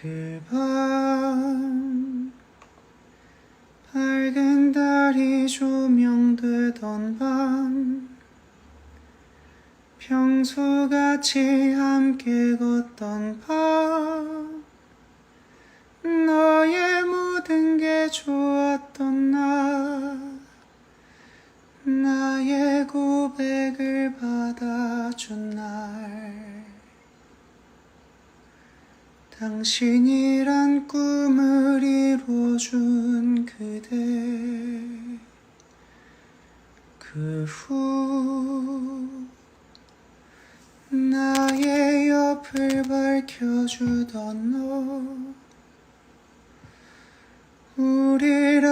그밤 밝은 달이 조명되던 밤 평소같이 함께 걷던 밤 너의 모든 게 좋았던 나 나의 고백을 당신이란 꿈을 이루어준 그대. 그 후 나의 옆을 밝혀주던 너. 우리란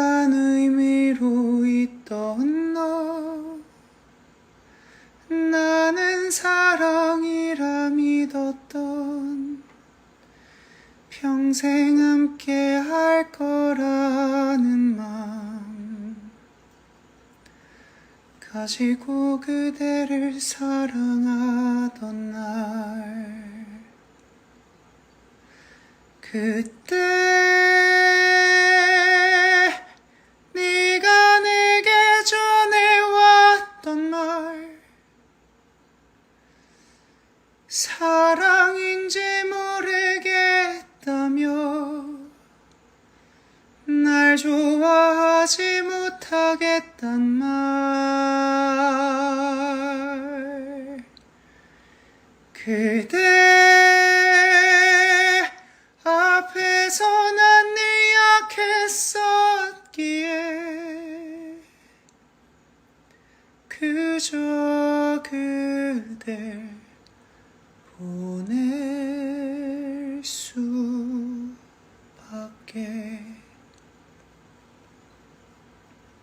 평생 함께 할 거라는 마음. 가지고 그대를 사랑하던 날. 그때 네가 내게 전해왔던 말. 사랑 좋아하지 못하겠단 말. 그대 앞에서 난 늘 약했었기에 그저 그댈 보낼 수밖에